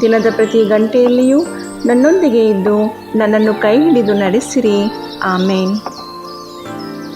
ದಿನದ ಪ್ರತಿ ಗಂಟೆಯಲ್ಲಿಯೂ ನನ್ನೊಂದಿಗೆ ಇದ್ದು ನನ್ನನ್ನು ಕೈ ಹಿಡಿದು ನಡೆಸಿರಿ. ಆಮೇನ್.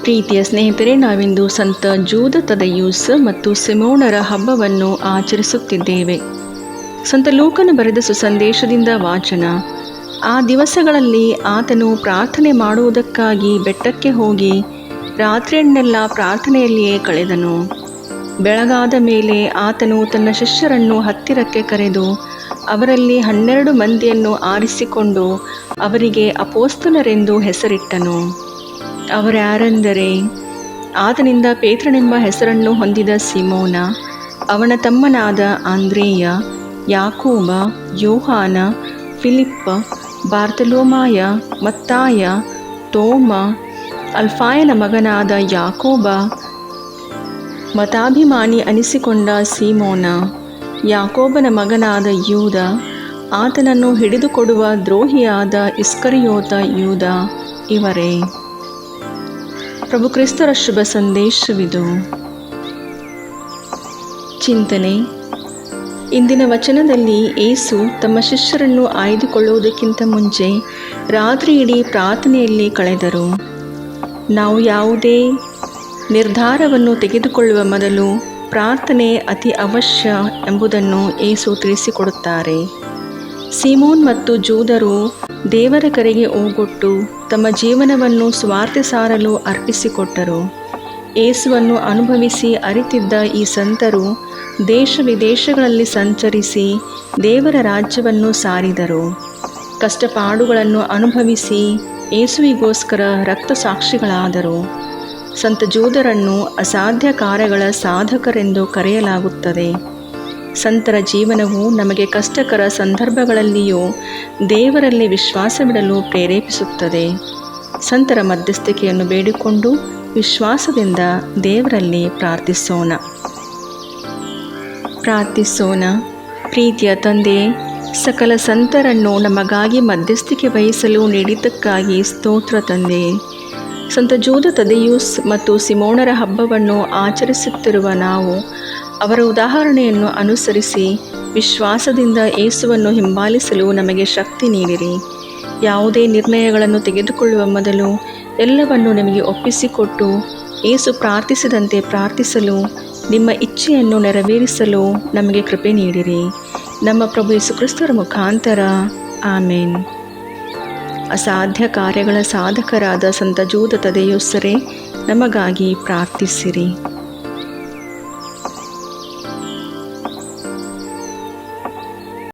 ಪ್ರೀತಿಯ ಸ್ನೇಹಿತರೆ, ನಾವಿಂದು ಸಂತ ಜೂದ ತದಯೂಸ್ ಮತ್ತು ಸಿಮೋಣರ ಹಬ್ಬವನ್ನು ಆಚರಿಸುತ್ತಿದ್ದೇವೆ. ಸಂತ ಲೂಕನು ಬರೆದ ಸುಸಂದೇಶದಿಂದ ವಾಚನ. ಆ ದಿವಸಗಳಲ್ಲಿ ಆತನು ಪ್ರಾರ್ಥನೆ ಮಾಡುವುದಕ್ಕಾಗಿ ಬೆಟ್ಟಕ್ಕೆ ಹೋಗಿ ರಾತ್ರಿಯನ್ನೆಲ್ಲ ಪ್ರಾರ್ಥನೆಯಲ್ಲಿಯೇ ಕಳೆದನು. ಬೆಳಗಾದ ಮೇಲೆ ಆತನು ತನ್ನ ಶಿಷ್ಯರನ್ನು ಹತ್ತಿರಕ್ಕೆ ಕರೆದು ಅವರಲ್ಲಿ ಹನ್ನೆರಡು ಮಂದಿಯನ್ನು ಆರಿಸಿಕೊಂಡು ಅವರಿಗೆ ಅಪೋಸ್ತಲರೆಂದು ಹೆಸರಿಟ್ಟನು. ಅವರ್ಯಾರೆಂದರೆ ಆತನಿಂದ ಪೇತ್ರನೆಂಬ ಹೆಸರನ್ನು ಹೊಂದಿದ ಸಿಮೋನ, ಅವನ ತಮ್ಮನಾದ ಆಂದ್ರೇಯ, ಯಾಕೋಬ, ಯೋಹಾನ, ಫಿಲಿಪ್ಪ, ಬಾರ್ತಲೋಮಾಯ, ಮತ್ತಾಯ, ತೋಮ, ಅಲ್ಫಾಯನ ಮಗನಾದ ಯಾಕೋಬ ಮತಾಭಿಮಾನಿ ಅನಿಸಿಕೊಂಡ ಸೀಮೋನ. ಯಾಕೋಬನ ಮಗನಾದ ಯೂದ, ಆತನನ್ನು ಹಿಡಿದುಕೊಡುವ ದ್ರೋಹಿಯಾದ ಇಸ್ಕರಿಯೋತ ಯೂದ ಇವರೇ. ಪ್ರಭು ಕ್ರಿಸ್ತರ ಶುಭ ಸಂದೇಶವಿದು. ಚಿಂತನೆ, ಇಂದಿನ ವಚನದಲ್ಲಿ ಏಸು ತಮ್ಮ ಶಿಷ್ಯರನ್ನು ಆಯ್ದುಕೊಳ್ಳುವುದಕ್ಕಿಂತ ಮುಂಚೆ ರಾತ್ರಿ ಇಡೀ ಪ್ರಾರ್ಥನೆಯಲ್ಲಿ ಕಳೆದರು. ನಾವು ಯಾವುದೇ ನಿರ್ಧಾರವನ್ನು ತೆಗೆದುಕೊಳ್ಳುವ ಮೊದಲು ಪ್ರಾರ್ಥನೆ ಅತಿ ಅವಶ್ಯ ಎಂಬುದನ್ನು ಏಸು ತಿಳಿಸಿಕೊಡುತ್ತಾರೆ. ಸಿಮೋನ್ ಮತ್ತು ಜೂದರು ದೇವರ ಕರೆಗೆ ಓಗೊಟ್ಟು ತಮ್ಮ ಜೀವನವನ್ನು ಸ್ವಾರ್ಥ ಸಾರಲು ಅರ್ಪಿಸಿಕೊಟ್ಟರು. ಏಸುವನ್ನು ಅನುಭವಿಸಿ ಅರಿತಿದ್ದ ಈ ಸಂತರು ದೇಶ ವಿದೇಶಗಳಲ್ಲಿ ಸಂಚರಿಸಿ ದೇವರ ರಾಜ್ಯವನ್ನು ಸಾರಿದರು. ಕಷ್ಟಪಾಡುಗಳನ್ನು ಅನುಭವಿಸಿ ಏಸುವಿಗೋಸ್ಕರ ರಕ್ತಸಾಕ್ಷಿಗಳಾದರು. ಸಂತ ಜೂದರನ್ನು ಅಸಾಧ್ಯ ಕಾರ್ಯಗಳ ಸಾಧಕರೆಂದು ಕರೆಯಲಾಗುತ್ತದೆ. ಸಂತರ ಜೀವನವು ನಮಗೆ ಕಷ್ಟಕರ ಸಂದರ್ಭಗಳಲ್ಲಿಯೂ ದೇವರಲ್ಲಿ ವಿಶ್ವಾಸವಿಡಲು ಪ್ರೇರೇಪಿಸುತ್ತದೆ. ಸಂತರ ಮಧ್ಯಸ್ಥಿಕೆಯನ್ನು ಬೇಡಿಕೊಂಡು ವಿಶ್ವಾಸದಿಂದ ದೇವರಲ್ಲಿ ಪ್ರಾರ್ಥಿಸೋಣ. ಪ್ರಾರ್ಥಿಸೋಣ. ಪ್ರೀತಿಯ ತಂದೆ, ಸಕಲ ಸಂತರನ್ನು ನಮಗಾಗಿ ಮಧ್ಯಸ್ಥಿಕೆ ವಹಿಸಲು ನೀಡಿದ್ದಕ್ಕಾಗಿ ಸ್ತೋತ್ರ ತಂದೆ. ಸಂತ ಜೂದ ತದೆಯೂಸ್ ಮತ್ತು ಸಿಮೋಣರ ಹಬ್ಬವನ್ನು ಆಚರಿಸುತ್ತಿರುವ ನಾವು, ಅವರ ಉದಾಹರಣೆಯನ್ನು ಅನುಸರಿಸಿ ವಿಶ್ವಾಸದಿಂದ ಏಸುವನ್ನು ಹಿಂಬಾಲಿಸಲು ನಮಗೆ ಶಕ್ತಿ ನೀಡಿರಿ. ಯಾವುದೇ ನಿರ್ಣಯಗಳನ್ನು ತೆಗೆದುಕೊಳ್ಳುವ ಮೊದಲು ಎಲ್ಲವನ್ನು ನಿಮಗೆ ಒಪ್ಪಿಸಿಕೊಟ್ಟು ಏಸು ಪ್ರಾರ್ಥಿಸಿದಂತೆ ಪ್ರಾರ್ಥಿಸಲು, ನಿಮ್ಮ ಇಚ್ಛೆಯನ್ನು ನೆರವೇರಿಸಲು ನಮಗೆ ಕೃಪೆ ನೀಡಿರಿ. ನಮ್ಮ ಪ್ರಭು ಯೇಸು ಕ್ರಿಸ್ತರ ಮುಖಾಂತರ. ಆಮೇನ್. ಅಸಾಧ್ಯ ಕಾರ್ಯಗಳ ಸಾಧಕರಾದ ಸಂತ ಜೂದ ನಮಗಾಗಿ ಪ್ರಾರ್ಥಿಸಿರಿ.